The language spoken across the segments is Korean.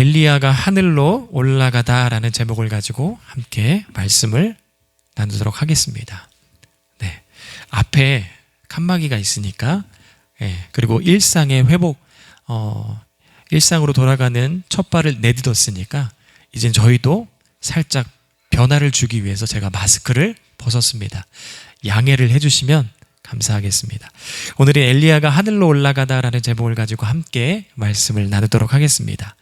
엘리야가 하늘로 올라가다라는 제목을 가지고 함께 말씀을 나누도록 하겠습니다. 네. 앞에 칸막이가 있으니까 예, 그리고 일상의 회복 어, 일상으로 돌아가는 첫 발을 내딛었으니까 이젠 저희도 살짝 변화를 주기 위해서 제가 마스크를 벗었습니다. 양해를 해주시면 감사하겠습니다. 오늘은 엘리야가 하늘로 올라가다라는 제목을 가지고 함께 말씀을 나누도록 하겠습니다.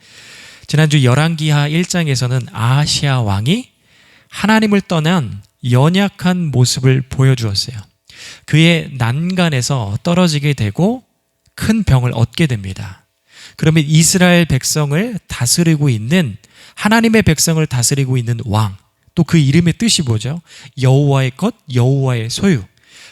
지난주 열왕기하 1장에서는 아시아 왕이 하나님을 떠난 연약한 모습을 보여주었어요. 그의 난간에서 떨어지게 되고 큰 병을 얻게 됩니다. 그러면 이스라엘 백성을 다스리고 있는 하나님의 백성을 다스리고 있는 왕, 또 그 이름의 뜻이 뭐죠? 여호와의 것, 여호와의 소유.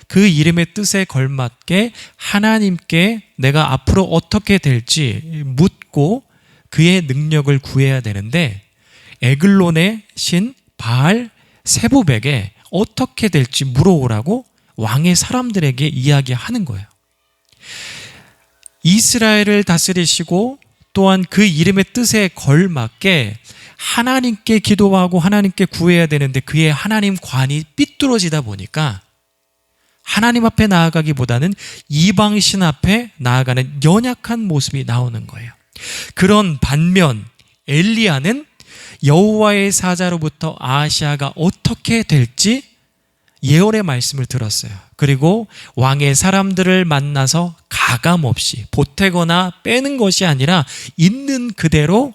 그 이름의 뜻에 걸맞게 하나님께 내가 앞으로 어떻게 될지 묻고 그의 능력을 구해야 되는데 에글론의 신 바알 세부백에 어떻게 될지 물어오라고 왕의 사람들에게 이야기하는 거예요. 이스라엘을 다스리시고 또한 그 이름의 뜻에 걸맞게 하나님께 기도하고 하나님께 구해야 되는데 그의 하나님 관이 삐뚤어지다 보니까 하나님 앞에 나아가기보다는 이방 신 앞에 나아가는 연약한 모습이 나오는 거예요. 그런 반면 엘리야는 여호와의 사자로부터 아시아가 어떻게 될지 예언의 말씀을 들었어요. 그리고 왕의 사람들을 만나서 가감 없이 보태거나 빼는 것이 아니라 있는 그대로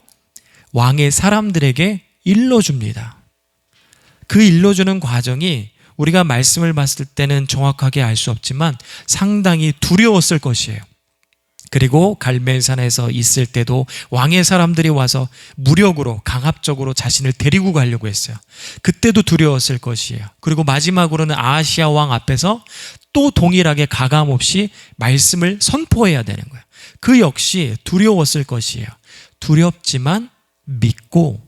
왕의 사람들에게 일러줍니다. 그 일러주는 과정이 우리가 말씀을 봤을 때는 정확하게 알 수 없지만 상당히 두려웠을 것이에요. 그리고 갈멜산에서 있을 때도 왕의 사람들이 와서 무력으로 강압적으로 자신을 데리고 가려고 했어요. 그때도 두려웠을 것이에요. 그리고 마지막으로는 아시아 왕 앞에서 또 동일하게 가감 없이 말씀을 선포해야 되는 거예요. 그 역시 두려웠을 것이에요. 두렵지만 믿고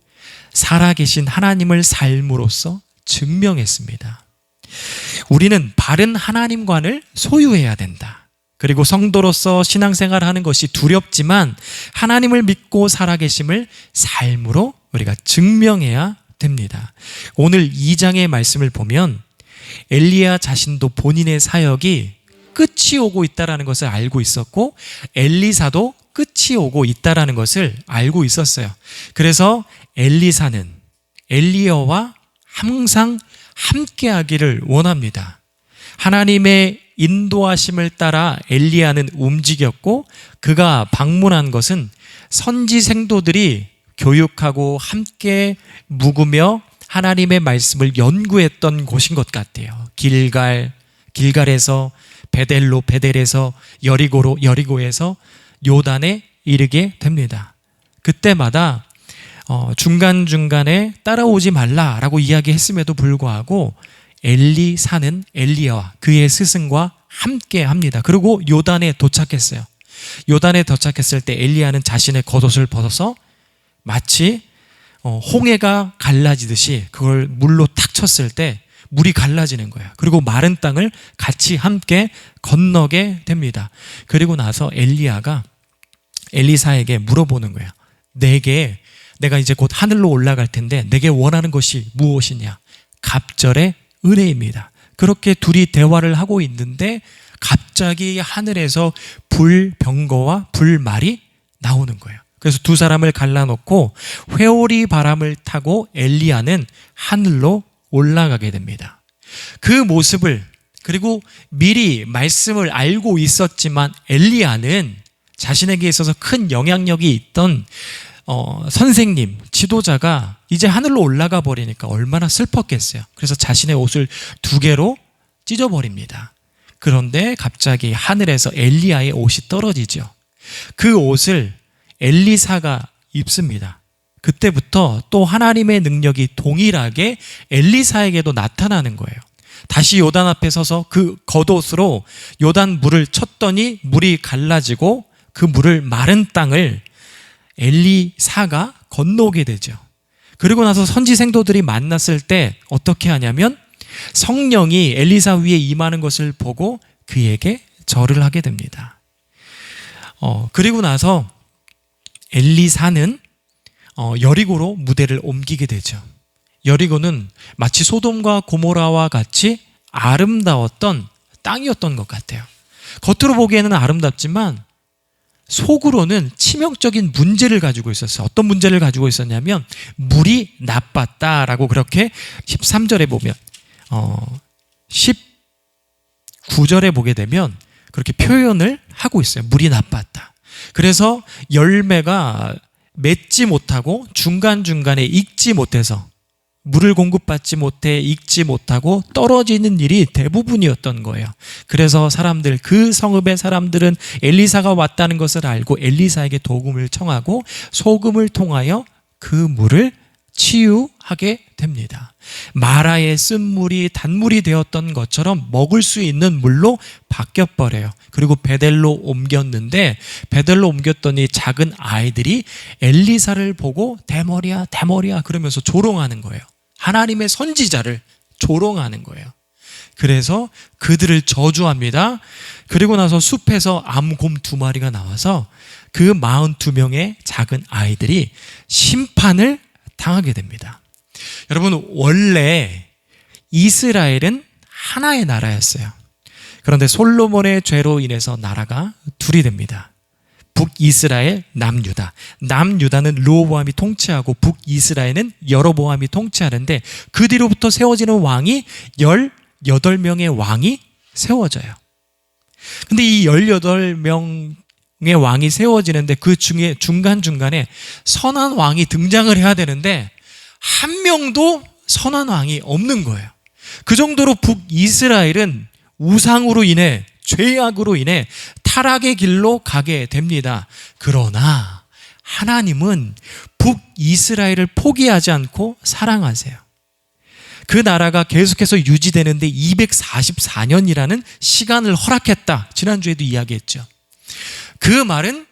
살아계신 하나님을 삶으로써 증명했습니다. 우리는 바른 하나님관을 소유해야 된다. 그리고 성도로서 신앙생활 하는 것이 두렵지만 하나님을 믿고 살아계심을 삶으로 우리가 증명해야 됩니다. 오늘 2장의 말씀을 보면 엘리야 자신도 본인의 사역이 끝이 오고 있다라는 것을 알고 있었고 엘리사도 끝이 오고 있다라는 것을 알고 있었어요. 그래서 엘리사는 엘리야와 항상 함께 하기를 원합니다. 하나님의 인도하심을 따라 엘리야는 움직였고 그가 방문한 것은 선지 생도들이 교육하고 함께 묵으며 하나님의 말씀을 연구했던 곳인 것 같아요. 길갈, 길갈에서 베델로, 베델에서 여리고로, 여리고에서 요단에 이르게 됩니다. 그때마다 어, 중간중간에 따라오지 말라라고 이야기했음에도 불구하고 엘리사는 엘리야와 그의 스승과 함께 합니다. 그리고 요단에 도착했어요. 요단에 도착했을 때 엘리야는 자신의 겉옷을 벗어서 마치 어, 홍해가 갈라지듯이 그걸 물로 탁 쳤을 때 물이 갈라지는 거예요. 그리고 마른 땅을 같이 함께 건너게 됩니다. 그리고 나서 엘리야가 엘리사에게 물어보는 거예요. 내게 내가 이제 곧 하늘로 올라갈 텐데 내게 원하는 것이 무엇이냐? 갑절의 은혜입니다. 그렇게 둘이 대화를 하고 있는데 갑자기 하늘에서 불병거와 불말이 나오는 거예요. 그래서 두 사람을 갈라놓고 회오리 바람을 타고 엘리야는 하늘로 올라가게 됩니다. 그 모습을 그리고 미리 말씀을 알고 있었지만 엘리야는 자신에게 있어서 큰 영향력이 있던 어, 선생님, 지도자가 이제 하늘로 올라가 버리니까 얼마나 슬펐겠어요. 그래서 자신의 옷을 두 개로 찢어버립니다. 그런데 갑자기 하늘에서 엘리야의 옷이 떨어지죠. 그 옷을 엘리사가 입습니다. 그때부터 또 하나님의 능력이 동일하게 엘리사에게도 나타나는 거예요. 다시 요단 앞에 서서 그 겉옷으로 요단 물을 쳤더니 물이 갈라지고 그 물을 마른 땅을 엘리사가 건너게 되죠. 그리고 나서 선지 생도들이 만났을 때 어떻게 하냐면 성령이 엘리사 위에 임하는 것을 보고 그에게 절을 하게 됩니다. 어, 그리고 나서 엘리사는 어, 여리고로 무대를 옮기게 되죠. 여리고는 마치 소돔과 고모라와 같이 아름다웠던 땅이었던 것 같아요. 겉으로 보기에는 아름답지만 속으로는 치명적인 문제를 가지고 있었어요. 어떤 문제를 가지고 있었냐면 물이 나빴다라고 그렇게 13절에 보면 어 19절에 보게 되면 그렇게 표현을 하고 있어요. 물이 나빴다. 그래서 열매가 맺지 못하고 중간중간에 익지 못해서 물을 공급받지 못해 익지 못하고 떨어지는 일이 대부분이었던 거예요. 그래서 사람들 그 성읍의 사람들은 엘리사가 왔다는 것을 알고 엘리사에게 도금을 청하고 소금을 통하여 그 물을 치유하게 됩니다. 마라의 쓴물이 단물이 되었던 것처럼 먹을 수 있는 물로 바뀌어 버려요. 그리고 베델로 옮겼는데 베델로 옮겼더니 작은 아이들이 엘리사를 보고 대머리야 대머리야 그러면서 조롱하는 거예요. 하나님의 선지자를 조롱하는 거예요. 그래서 그들을 저주합니다. 그리고 나서 숲에서 암곰 두 마리가 나와서 그 42명의 작은 아이들이 심판을 당하게 됩니다. 여러분, 원래 이스라엘은 하나의 나라였어요. 그런데 솔로몬의 죄로 인해서 나라가 둘이 됩니다. 북이스라엘, 남유다. 남유다는 로보암이 통치하고 북이스라엘은 여로보암이 통치하는데 그 뒤로부터 세워지는 왕이 18명의 왕이 세워져요. 근데 이 18명의 왕이 세워지는데 그 중에 중간중간에 선한 왕이 등장을 해야 되는데 한 명도 선한 왕이 없는 거예요. 그 정도로 북이스라엘은 우상으로 인해 죄악으로 인해 타락의 길로 가게 됩니다. 그러나 하나님은 북이스라엘을 포기하지 않고 사랑하세요. 그 나라가 계속해서 유지되는데 244년이라는 시간을 허락했다. 지난주에도 이야기했죠. 그 말은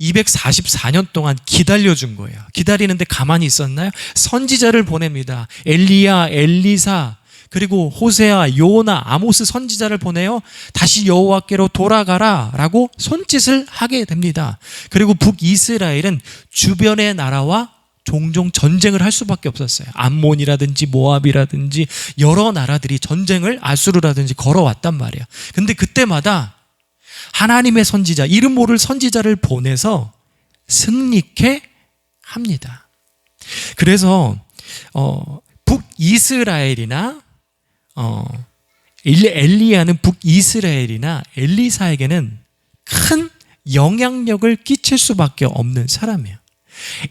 244년 동안 기다려준 거예요. 기다리는데 가만히 있었나요? 선지자를 보냅니다. 엘리야, 엘리사, 그리고 호세아, 요나, 아모스 선지자를 보내요. 다시 여호와께로 돌아가라라고 손짓을 하게 됩니다. 그리고 북이스라엘은 주변의 나라와 종종 전쟁을 할 수밖에 없었어요. 암몬이라든지 모압이라든지 여러 나라들이 전쟁을 아수르라든지 걸어왔단 말이에요. 근데 그때마다 하나님의 선지자, 이름 모를 선지자를 보내서 승리케 합니다. 그래서 어, 북이스라엘이나 어, 엘리야는 북이스라엘이나 엘리사에게는 큰 영향력을 끼칠 수밖에 없는 사람이에요.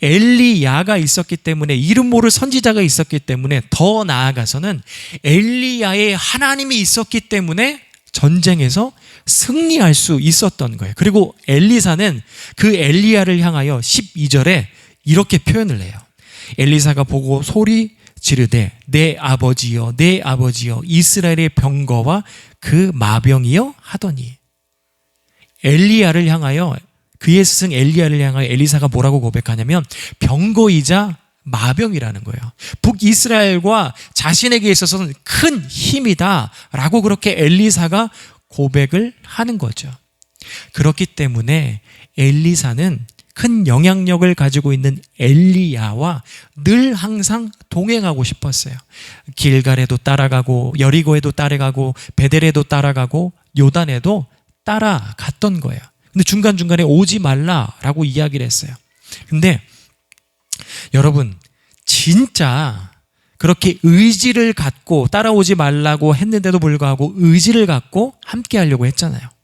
엘리야가 있었기 때문에 이름 모를 선지자가 있었기 때문에 더 나아가서는 엘리야의 하나님이 있었기 때문에 전쟁에서 승리할 수 있었던 거예요. 그리고 엘리사는 그 엘리야를 향하여 12절에 이렇게 표현을 해요. 엘리사가 보고 소리 지르되 내 아버지여 내 아버지여 이스라엘의 병거와 그 마병이여 하더니 엘리야를 향하여 그의 스승 엘리야를 향하여 엘리사가 뭐라고 고백하냐면 병거이자 마병이라는 거예요. 북이스라엘과 자신에게 있어서는 큰 힘이다라고 그렇게 엘리사가 고백을 하는 거죠. 그렇기 때문에 엘리사는 큰 영향력을 가지고 있는 엘리야와 늘 항상 동행하고 싶었어요. 길갈에도 따라가고 여리고에도 따라가고 베델에도 따라가고 요단에도 따라갔던 거예요. 근데 중간중간에 오지 말라라고 이야기를 했어요. 근데 여러분 진짜 그렇게 의지를 갖고 따라오지 말라고 했는데도 불구하고 의지를 갖고 함께 하려고 했잖아요.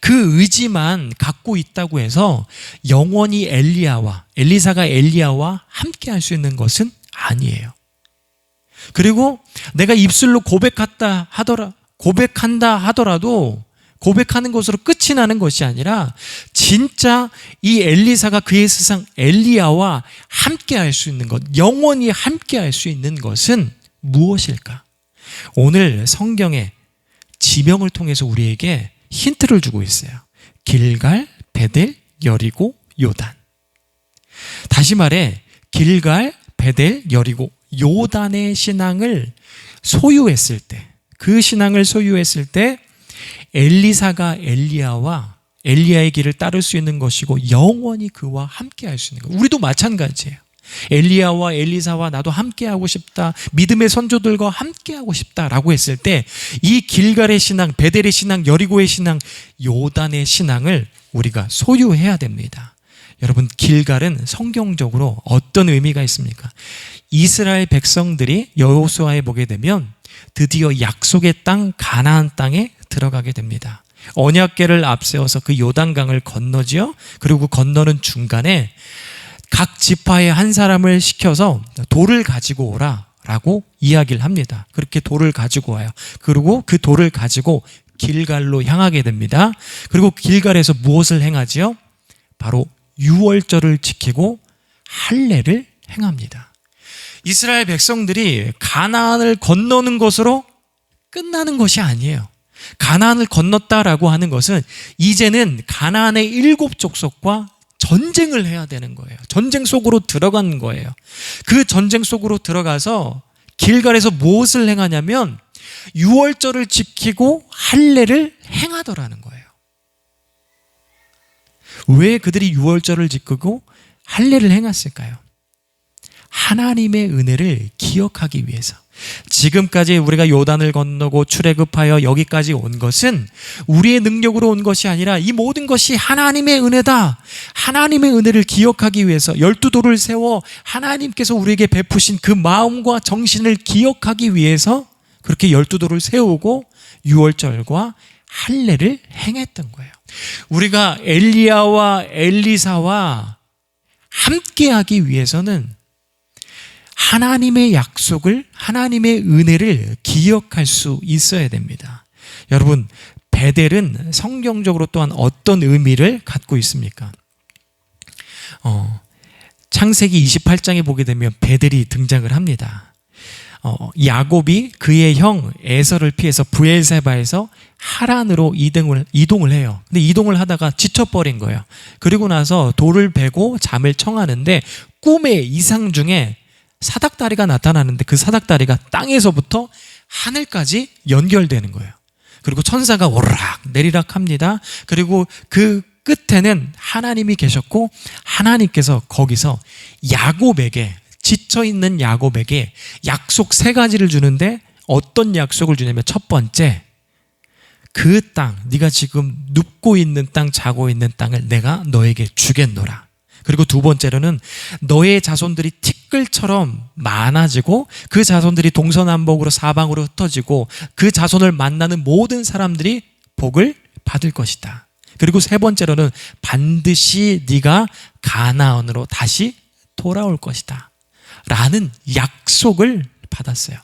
그 의지만 갖고 있다고 해서 영원히 엘리야와 엘리사가 엘리야와 함께 할 수 있는 것은 아니에요. 그리고 내가 입술로 고백한다 하더라 고백한다 하더라도 고백하는 것으로 끝이 나는 것이 아니라 진짜 이 엘리사가 그의 세상 엘리야와 함께 할 수 있는 것, 영원히 함께 할 수 있는 것은 무엇일까? 오늘 성경의 지명을 통해서 우리에게 힌트를 주고 있어요. 길갈, 베델, 여리고, 요단. 다시 말해 길갈, 베델, 여리고, 요단의 신앙을 소유했을 때, 그 신앙을 소유했을 때 엘리사가 엘리야와 엘리야의 길을 따를 수 있는 것이고 영원히 그와 함께 할 수 있는 것. 우리도 마찬가지예요. 엘리야와 엘리사와 나도 함께 하고 싶다. 믿음의 선조들과 함께 하고 싶다라고 했을 때 이 길갈의 신앙, 베델의 신앙, 여리고의 신앙, 요단의 신앙을 우리가 소유해야 됩니다. 여러분 길갈은 성경적으로 어떤 의미가 있습니까? 이스라엘 백성들이 여호수아에 보게 되면 드디어 약속의 땅 가나안 땅에 들어가게 됩니다. 언약궤를 앞세워서 그 요단강을 건너지요. 그리고 건너는 중간에 각 지파의 한 사람을 시켜서 돌을 가지고 오라 라고 이야기를 합니다. 그렇게 돌을 가지고 와요. 그리고 그 돌을 가지고 길갈로 향하게 됩니다. 그리고 길갈에서 무엇을 행하지요? 바로 유월절을 지키고 할례를 행합니다. 이스라엘 백성들이 가나안을 건너는 것으로 끝나는 것이 아니에요. 가나안을 건넜다라고 하는 것은 이제는 가나안의 일곱 족속과 전쟁을 해야 되는 거예요. 전쟁 속으로 들어간 거예요. 그 전쟁 속으로 들어가서 길갈에서 무엇을 행하냐면 유월절을 지키고 할례를 행하더라는 거예요. 왜 그들이 유월절을 지키고 할례를 행했을까요? 하나님의 은혜를 기억하기 위해서. 지금까지 우리가 요단을 건너고 출애굽하여 여기까지 온 것은 우리의 능력으로 온 것이 아니라 이 모든 것이 하나님의 은혜다. 하나님의 은혜를 기억하기 위해서 열두 돌을 세워 하나님께서 우리에게 베푸신 그 마음과 정신을 기억하기 위해서 그렇게 열두 돌을 세우고 유월절과 할례를 행했던 거예요. 우리가 엘리야와 엘리사와 함께하기 위해서는 하나님의 약속을, 하나님의 은혜를 기억할 수 있어야 됩니다. 여러분, 베델은 성경적으로 또한 어떤 의미를 갖고 있습니까? 어, 창세기 28장에 보게 되면 베델이 등장을 합니다. 어, 야곱이 그의 형 에서를 피해서 부엘세바에서 하란으로 이동을, 이동을 해요. 근데 이동을 하다가 지쳐버린 거예요. 그리고 나서 돌을 베고 잠을 청하는데 꿈의 이상 중에 사닥다리가 나타나는데 그 사닥다리가 땅에서부터 하늘까지 연결되는 거예요. 그리고 천사가 오르락 내리락 합니다. 그리고 그 끝에는 하나님이 계셨고 하나님께서 거기서 야곱에게 지쳐 있는 야곱에게 약속 세 가지를 주는데 어떤 약속을 주냐면 첫 번째 그 땅, 네가 지금 눕고 있는 땅, 자고 있는 땅을 내가 너에게 주겠노라. 그리고 두 번째로는 너의 자손들이 티끌처럼 많아지고 그 자손들이 동서남북으로 사방으로 흩어지고 그 자손을 만나는 모든 사람들이 복을 받을 것이다. 그리고 세 번째로는 반드시 네가 가나안으로 다시 돌아올 것이다. 라는 약속을 받았어요.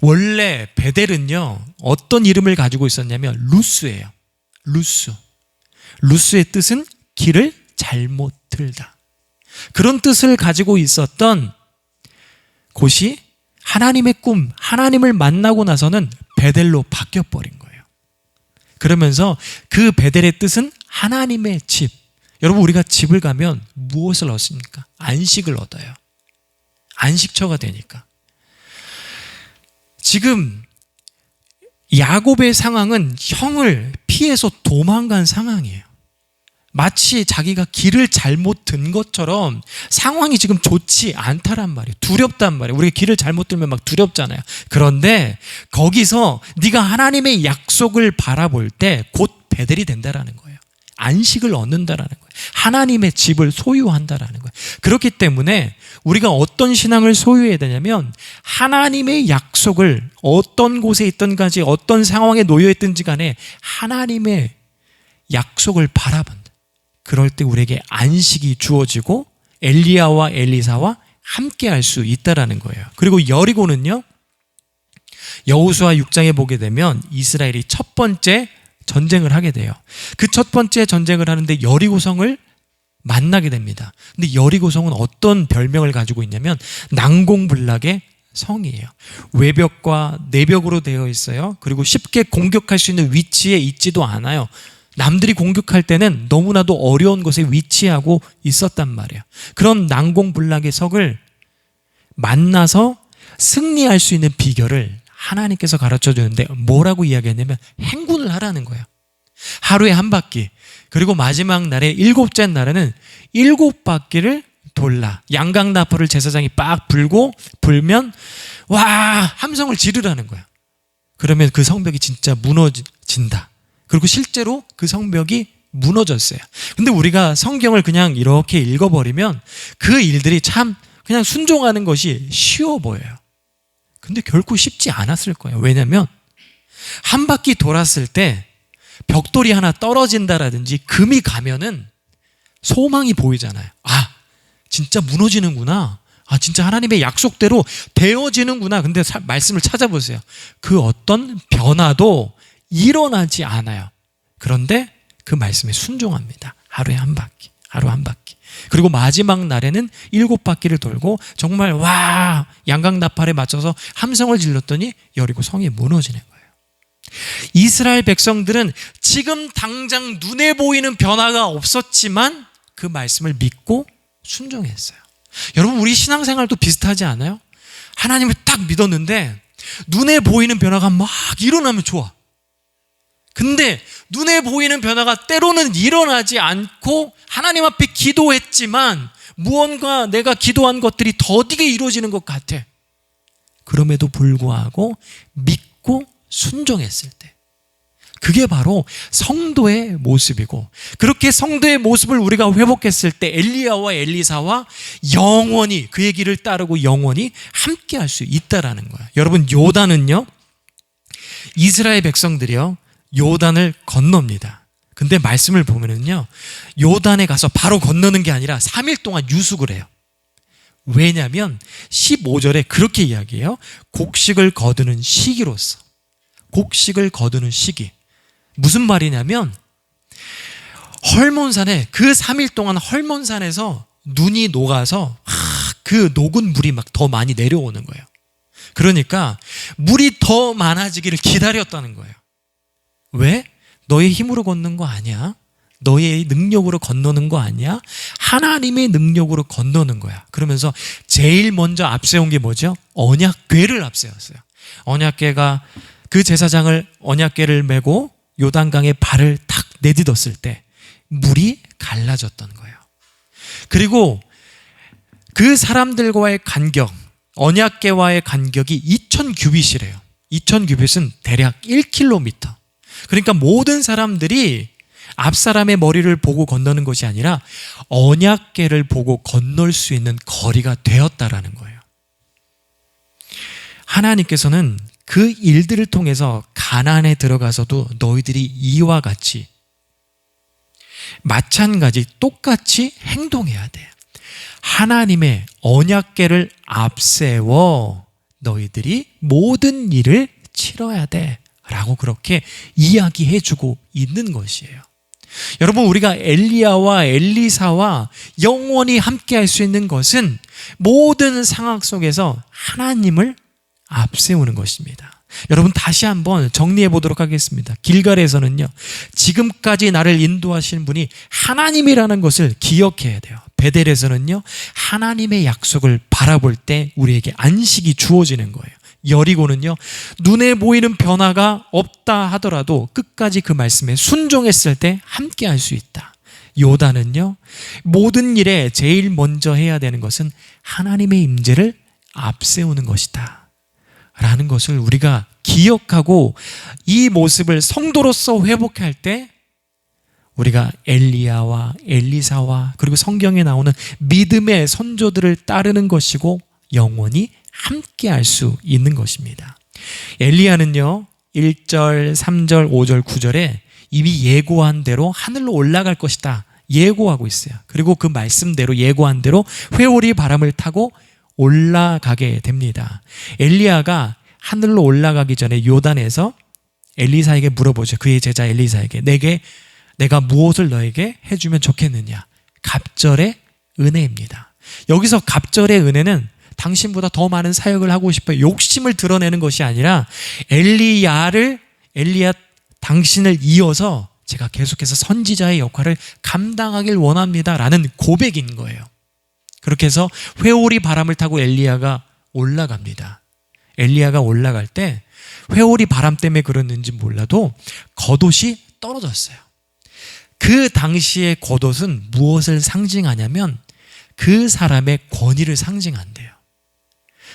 원래 베델은요, 어떤 이름을 가지고 있었냐면 루스예요. 루스. 루스의 뜻은 길을 잘못 틀다. 그런 뜻을 가지고 있었던 곳이 하나님의 꿈, 하나님을 만나고 나서는 베델로 바뀌어 버린 거예요. 그러면서 그 베델의 뜻은 하나님의 집. 여러분 우리가 집을 가면 무엇을 얻습니까? 안식을 얻어요. 안식처가 되니까. 지금 야곱의 상황은 형을 피해서 도망간 상황이에요. 마치 자기가 길을 잘못 든 것처럼 상황이 지금 좋지 않다란 말이에요. 두렵단 말이에요. 우리가 길을 잘못 들면 막 두렵잖아요. 그런데 거기서 네가 하나님의 약속을 바라볼 때 곧 배들이 된다라는 거예요. 안식을 얻는다라는 거예요. 하나님의 집을 소유한다라는 거예요. 그렇기 때문에 우리가 어떤 신앙을 소유해야 되냐면 하나님의 약속을 어떤 곳에 있던가지 어떤 상황에 놓여 있든지 간에 하나님의 약속을 바라본 그럴 때 우리에게 안식이 주어지고 엘리야와 엘리사와 함께 할 수 있다라는 거예요. 그리고 여리고는요. 여호수아 6장에 보게 되면 이스라엘이 첫 번째 전쟁을 하게 돼요. 그 첫 번째 전쟁을 하는데 여리고성을 만나게 됩니다. 근데 여리고성은 어떤 별명을 가지고 있냐면 난공불락의 성이에요. 외벽과 내벽으로 되어 있어요. 그리고 쉽게 공격할 수 있는 위치에 있지도 않아요. 남들이 공격할 때는 너무나도 어려운 곳에 위치하고 있었단 말이에요. 그런 난공불락의 석을 만나서 승리할 수 있는 비결을 하나님께서 가르쳐 주는데 뭐라고 이야기했냐면 행군을 하라는 거예요. 하루에 한 바퀴. 그리고 마지막 날에 일곱째 날에는 일곱 바퀴를 돌라. 양강나팔을 제사장이 빡 불고 불면 와 함성을 지르라는 거야. 그러면 그 성벽이 진짜 무너진다. 그리고 실제로 그 성벽이 무너졌어요. 근데 우리가 성경을 그냥 이렇게 읽어버리면 그 일들이 참 그냥 순종하는 것이 쉬워 보여요. 근데 결코 쉽지 않았을 거예요. 왜냐면 한 바퀴 돌았을 때 벽돌이 하나 떨어진다라든지 금이 가면은 소망이 보이잖아요. 아, 진짜 무너지는구나. 아, 진짜 하나님의 약속대로 되어지는구나. 근데 사, 말씀을 찾아보세요. 그 어떤 변화도 일어나지 않아요. 그런데 그 말씀에 순종합니다. 하루에 한 바퀴, 하루 한 바퀴. 그리고 마지막 날에는 일곱 바퀴를 돌고 정말 와 양강나팔에 맞춰서 함성을 질렀더니 여리고 성이 무너지는 거예요. 이스라엘 백성들은 지금 당장 눈에 보이는 변화가 없었지만 그 말씀을 믿고 순종했어요. 여러분 우리 신앙생활도 비슷하지 않아요? 하나님을 딱 믿었는데 눈에 보이는 변화가 막 일어나면 좋아. 근데 눈에 보이는 변화가 때로는 일어나지 않고 하나님 앞에 기도했지만 무언가 내가 기도한 것들이 더디게 이루어지는 것 같아. 그럼에도 불구하고 믿고 순종했을 때. 그게 바로 성도의 모습이고 그렇게 성도의 모습을 우리가 회복했을 때 엘리야와 엘리사와 영원히 그의 길을 따르고 영원히 함께 할 수 있다라는 거야. 여러분 요단은요. 이스라엘 백성들이요. 요단을 건넙니다. 근데 말씀을 보면은요. 요단에 가서 바로 건너는 게 아니라 3일 동안 유숙을 해요. 왜냐면 15절에 그렇게 이야기해요. 곡식을 거두는 시기로서. 곡식을 거두는 시기. 무슨 말이냐면 헐몬산에 그 3일 동안 헐몬산에서 눈이 녹아서 그 녹은 물이 막 더 많이 내려오는 거예요. 그러니까 물이 더 많아지기를 기다렸다는 거예요. 왜? 너의 힘으로 걷는 거 아니야. 너의 능력으로 건너는 거 아니야? 하나님의 능력으로 건너는 거야. 그러면서 제일 먼저 앞세운 게 뭐죠? 언약궤를 앞세웠어요. 언약궤가 그 제사장을 언약궤를 메고 요단강에 발을 탁 내딛었을 때 물이 갈라졌던 거예요. 그리고 그 사람들과의 간격, 언약궤와의 간격이 2000 규빗이래요. 2000 규빗은 대략 1km. 그러니까 모든 사람들이 앞 사람의 머리를 보고 건너는 것이 아니라 언약궤를 보고 건널 수 있는 거리가 되었다라는 거예요. 하나님께서는 그 일들을 통해서 가난에 들어가서도 너희들이 이와 같이 마찬가지 똑같이 행동해야 돼. 하나님의 언약계를 앞세워 너희들이 모든 일을 치러야 돼. 라고 그렇게 이야기해 주고 있는 것이에요. 여러분, 우리가 엘리야와 엘리사와 영원히 함께 할 수 있는 것은 모든 상황 속에서 하나님을 앞세우는 것입니다. 여러분 다시 한번 정리해 보도록 하겠습니다. 길갈에서는요. 지금까지 나를 인도하시는 분이 하나님이라는 것을 기억해야 돼요. 베델에서는요. 하나님의 약속을 바라볼 때 우리에게 안식이 주어지는 거예요. 여리고는요. 눈에 보이는 변화가 없다 하더라도 끝까지 그 말씀에 순종했을 때 함께 할 수 있다. 요단은요. 모든 일에 제일 먼저 해야 되는 것은 하나님의 임재를 앞세우는 것이다. 라는 것을 우리가 기억하고 이 모습을 성도로서 회복할 때 우리가 엘리야와 엘리사와 그리고 성경에 나오는 믿음의 선조들을 따르는 것이고 영원히 함께 할 수 있는 것입니다. 엘리야는요, 1절, 3절, 5절, 9절에 이미 예고한 대로 하늘로 올라갈 것이다. 예고하고 있어요. 그리고 그 말씀대로 예고한 대로 회오리 바람을 타고 올라가게 됩니다. 엘리야가 하늘로 올라가기 전에 요단에서 엘리사에게 물어보죠. 그의 제자 엘리사에게 내게 내가 무엇을 너에게 해주면 좋겠느냐? 갑절의 은혜입니다. 여기서 갑절의 은혜는 당신보다 더 많은 사역을 하고 싶어요. 욕심을 드러내는 것이 아니라 엘리야를 엘리야 당신을 이어서 제가 계속해서 선지자의 역할을 감당하길 원합니다라는 고백인 거예요. 그렇게 해서 회오리 바람을 타고 엘리야가 올라갑니다. 엘리야가 올라갈 때 회오리 바람 때문에 그랬는지 몰라도 겉옷이 떨어졌어요. 그 당시의 겉옷은 무엇을 상징하냐면 그 사람의 권위를 상징한대요.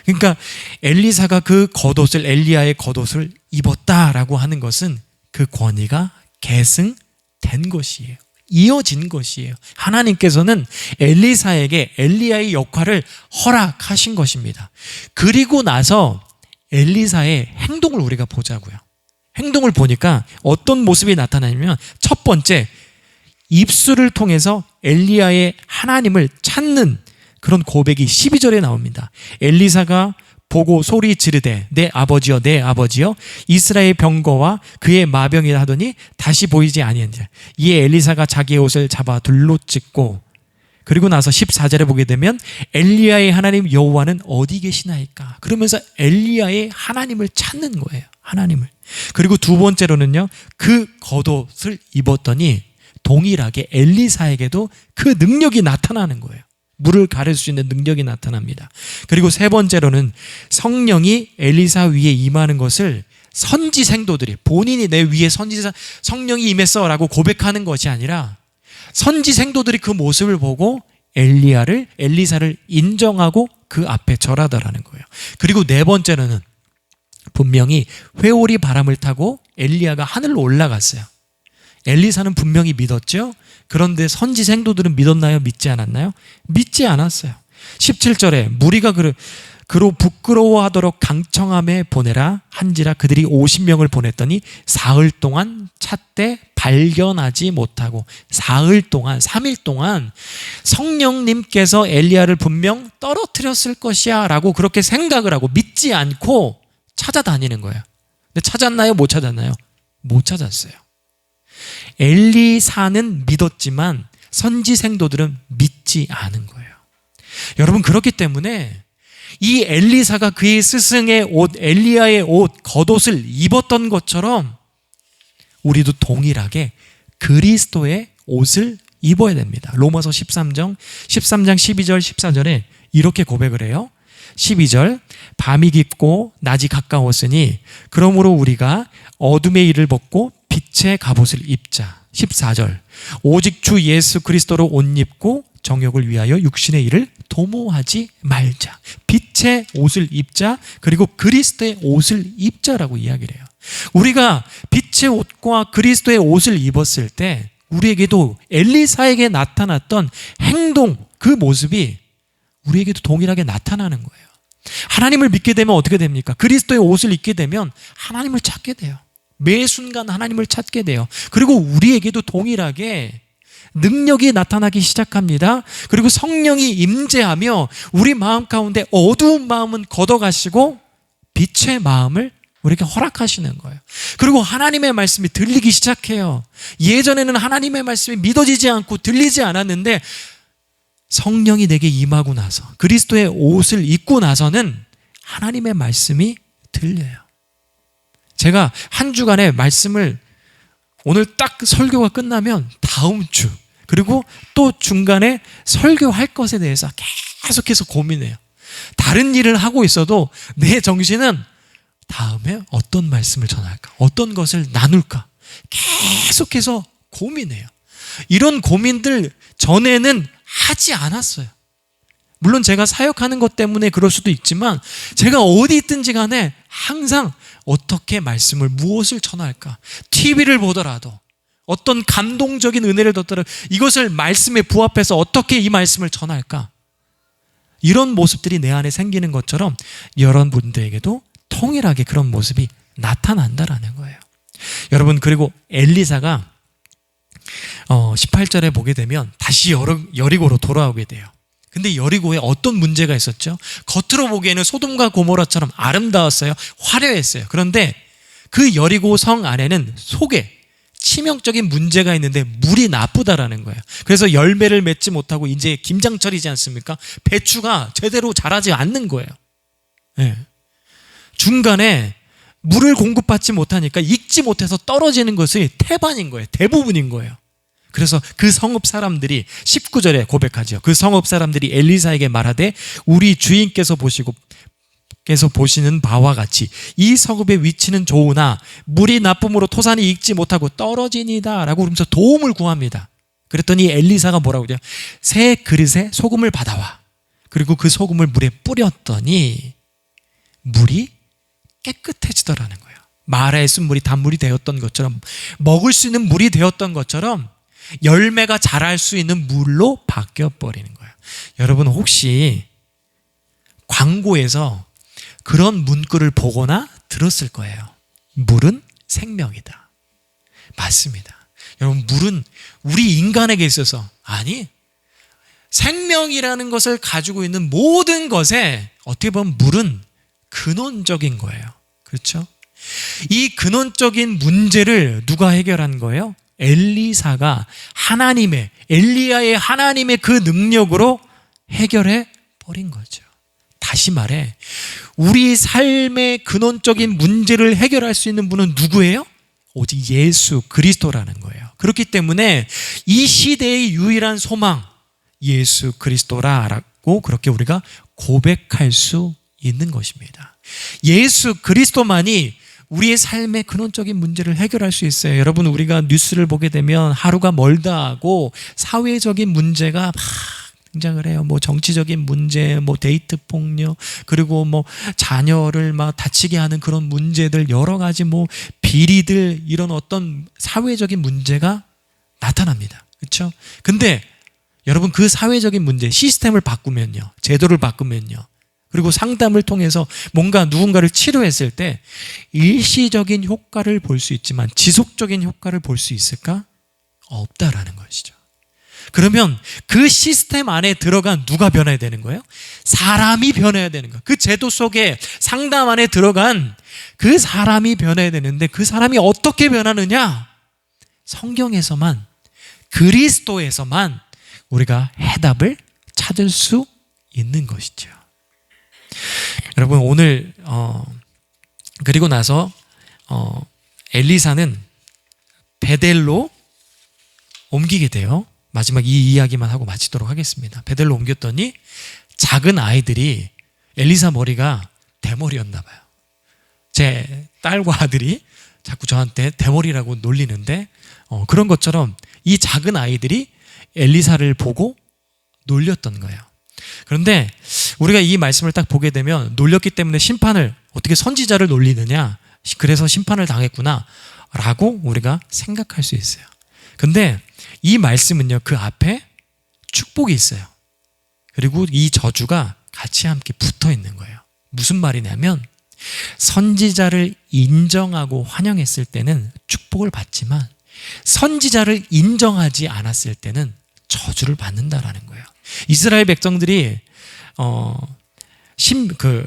그러니까 엘리사가 그 겉옷을 엘리야의 겉옷을 입었다라고 하는 것은 그 권위가 계승된 것이에요. 이어진 것이에요. 하나님께서는 엘리사에게 엘리야의 역할을 허락하신 것입니다. 그리고 나서 엘리사의 행동을 우리가 보자고요. 행동을 보니까 어떤 모습이 나타나냐면 첫 번째 입술을 통해서 엘리야의 하나님을 찾는 그런 고백이 12절에 나옵니다. 엘리사가 보고 소리 지르되 내 아버지여 내 아버지여 이스라엘 병거와 그의 마병이라 하더니 다시 보이지 아니한지 이에 엘리사가 자기의 옷을 잡아 둘로 찢고 그리고 나서 14절에 보게 되면 엘리야의 하나님 여호와는 어디 계시나이까? 그러면서 엘리야의 하나님을 찾는 거예요 하나님을. 그리고 두 번째로는요 그 겉옷을 입었더니 동일하게 엘리사에게도 그 능력이 나타나는 거예요 물을 가릴 수 있는 능력이 나타납니다. 그리고 세 번째로는 성령이 엘리사 위에 임하는 것을 선지 생도들이 본인이 내 위에 선지 성령이 임했어라고 고백하는 것이 아니라 선지 생도들이 그 모습을 보고 엘리야를 엘리사를 인정하고 그 앞에 절하다라는 거예요. 그리고 네 번째로는 분명히 회오리 바람을 타고 엘리야가 하늘로 올라갔어요. 엘리사는 분명히 믿었죠. 그런데 선지 생도들은 믿었나요? 믿지 않았나요? 믿지 않았어요. 17절에 무리가 그를 그로 부끄러워하도록 강청함에 보내라 한지라 그들이 50명을 보냈더니 사흘 동안 찾되 발견하지 못하고 사흘 동안 3일 동안 성령님께서 엘리야를 분명 떨어뜨렸을 것이야라고 그렇게 생각을 하고 믿지 않고 찾아다니는 거예요. 근데 찾았나요? 못 찾았나요? 못 찾았어요. 엘리사는 믿었지만 선지 생도들은 믿지 않은 거예요. 여러분 그렇기 때문에 이 엘리사가 그의 스승의 옷 엘리야의 옷 겉옷을 입었던 것처럼 우리도 동일하게 그리스도의 옷을 입어야 됩니다. 로마서 13장 13장 12절 14절에 이렇게 고백을 해요. 12절 밤이 깊고 낮이 가까웠으니 그러므로 우리가 어둠의 일을 벗고 빛의 갑옷을 입자. 14절. 오직 주 예수 그리스도로 옷 입고 정욕을 위하여 육신의 일을 도모하지 말자. 빛의 옷을 입자. 그리고 그리스도의 옷을 입자라고 이야기를 해요. 우리가 빛의 옷과 그리스도의 옷을 입었을 때 우리에게도 엘리사에게 나타났던 행동, 그 모습이 우리에게도 동일하게 나타나는 거예요. 하나님을 믿게 되면 어떻게 됩니까? 그리스도의 옷을 입게 되면 하나님을 찾게 돼요. 매 순간 하나님을 찾게 돼요. 그리고 우리에게도 동일하게 능력이 나타나기 시작합니다. 그리고 성령이 임재하며 우리 마음 가운데 어두운 마음은 걷어가시고 빛의 마음을 우리에게 허락하시는 거예요. 그리고 하나님의 말씀이 들리기 시작해요. 예전에는 하나님의 말씀이 믿어지지 않고 들리지 않았는데 성령이 내게 임하고 나서 그리스도의 옷을 입고 나서는 하나님의 말씀이 들려요. 제가 한 주간의 말씀을 오늘 딱 설교가 끝나면 다음 주 그리고 또 중간에 설교할 것에 대해서 계속해서 고민해요. 다른 일을 하고 있어도 내 정신은 다음에 어떤 말씀을 전할까? 어떤 것을 나눌까? 계속해서 고민해요. 이런 고민들 전에는 하지 않았어요. 물론 제가 사역하는 것 때문에 그럴 수도 있지만 제가 어디 있든지 간에 항상 어떻게 말씀을 무엇을 전할까? TV를 보더라도 어떤 감동적인 은혜를 듣더라도 이것을 말씀에 부합해서 어떻게 이 말씀을 전할까? 이런 모습들이 내 안에 생기는 것처럼 여러분들에게도 통일하게 그런 모습이 나타난다라는 거예요. 여러분 그리고 엘리사가 18절에 어, 보게 되면 다시 여리고로 돌아오게 돼요. 근데 여리고에 어떤 문제가 있었죠? 겉으로 보기에는 소돔과 고모라처럼 아름다웠어요. 화려했어요. 그런데 그 여리고 성 안에는 속에 치명적인 문제가 있는데 물이 나쁘다라는 거예요. 그래서 열매를 맺지 못하고 이제 김장철이지 않습니까? 배추가 제대로 자라지 않는 거예요. 네. 중간에 물을 공급받지 못하니까 익지 못해서 떨어지는 것이 태반인 거예요. 대부분인 거예요. 그래서 그 성읍 사람들이 19절에 고백하죠. 그 성읍 사람들이 엘리사에게 말하되 우리 주인께서 보시고 께서 보시는 바와 같이 이 성읍의 위치는 좋으나 물이 나쁨으로 토산이 익지 못하고 떨어지니다라고 그러면서 도움을 구합니다. 그랬더니 엘리사가 뭐라고 그래요? 새 그릇에 소금을 받아와. 그리고 그 소금을 물에 뿌렸더니 물이 깨끗해지더라는 거예요. 마라의 쓴물이 단물이 되었던 것처럼 먹을 수 있는 물이 되었던 것처럼 열매가 자랄 수 있는 물로 바뀌어 버리는 거예요. 여러분 혹시 광고에서 그런 문구를 보거나 들었을 거예요. 물은 생명이다. 맞습니다. 여러분 물은 우리 인간에게 있어서 아니 생명이라는 것을 가지고 있는 모든 것에 어떻게 보면 물은 근원적인 거예요. 그렇죠? 이 근원적인 문제를 누가 해결한 거예요? 엘리사가 하나님의 엘리야의 하나님의 그 능력으로 해결해 버린 거죠. 다시 말해 우리 삶의 근원적인 문제를 해결할 수 있는 분은 누구예요? 오직 예수 그리스도라는 거예요. 그렇기 때문에 이 시대의 유일한 소망 예수 그리스도라고 그렇게 우리가 고백할 수 있는 것입니다. 예수 그리스도만이 우리의 삶의 근원적인 문제를 해결할 수 있어요. 여러분 우리가 뉴스를 보게 되면 하루가 멀다 하고 사회적인 문제가 막 등장을 해요. 뭐 정치적인 문제, 뭐 데이트 폭력, 그리고 뭐 자녀를 막 다치게 하는 그런 문제들 여러 가지 뭐 비리들 이런 어떤 사회적인 문제가 나타납니다. 그렇죠? 근데 여러분 그 사회적인 문제 시스템을 바꾸면요. 제도를 바꾸면요. 그리고 상담을 통해서 뭔가 누군가를 치료했을 때 일시적인 효과를 볼 수 있지만 지속적인 효과를 볼 수 있을까? 없다라는 것이죠. 그러면 그 시스템 안에 들어간 누가 변해야 되는 거예요? 사람이 변해야 되는 거예요. 그 제도 속에 상담 안에 들어간 그 사람이 변해야 되는데 그 사람이 어떻게 변하느냐? 성경에서만 그리스도에서만 우리가 해답을 찾을 수 있는 것이죠. 여러분 오늘 어 그리고 나서 어 엘리사는 베델로 옮기게 돼요. 마지막 이 이야기만 하고 마치도록 하겠습니다. 베델로 옮겼더니 작은 아이들이 엘리사 머리가 대머리였나 봐요. 제 딸과 아들이 자꾸 저한테 대머리라고 놀리는데 어, 그런 것처럼 이 작은 아이들이 엘리사를 보고 놀렸던 거예요. 그런데 우리가 이 말씀을 딱 보게 되면 놀렸기 때문에 심판을 어떻게 선지자를 놀리느냐 그래서 심판을 당했구나 라고 우리가 생각할 수 있어요. 근데 이 말씀은요, 그 앞에 축복이 있어요. 그리고 이 저주가 같이 함께 붙어 있는 거예요. 무슨 말이냐면, 선지자를 인정하고 환영했을 때는 축복을 받지만, 선지자를 인정하지 않았을 때는 저주를 받는다라는 거예요. 이스라엘 백성들이, 어, 심, 그,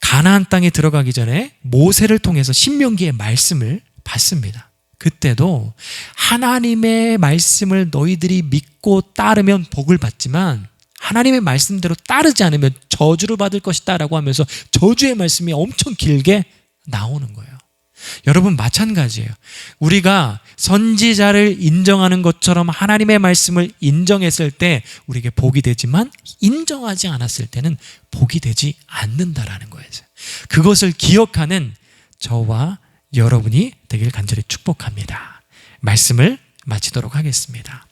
가나안 땅에 들어가기 전에 모세를 통해서 신명기의 말씀을 받습니다. 그때도 하나님의 말씀을 너희들이 믿고 따르면 복을 받지만 하나님의 말씀대로 따르지 않으면 저주를 받을 것이다라고 하면서 저주의 말씀이 엄청 길게 나오는 거예요. 여러분 마찬가지예요. 우리가 선지자를 인정하는 것처럼 하나님의 말씀을 인정했을 때 우리에게 복이 되지만 인정하지 않았을 때는 복이 되지 않는다라는 거예요. 그것을 기억하는 저와 여러분이 되길 간절히 축복합니다. 말씀을 마치도록 하겠습니다.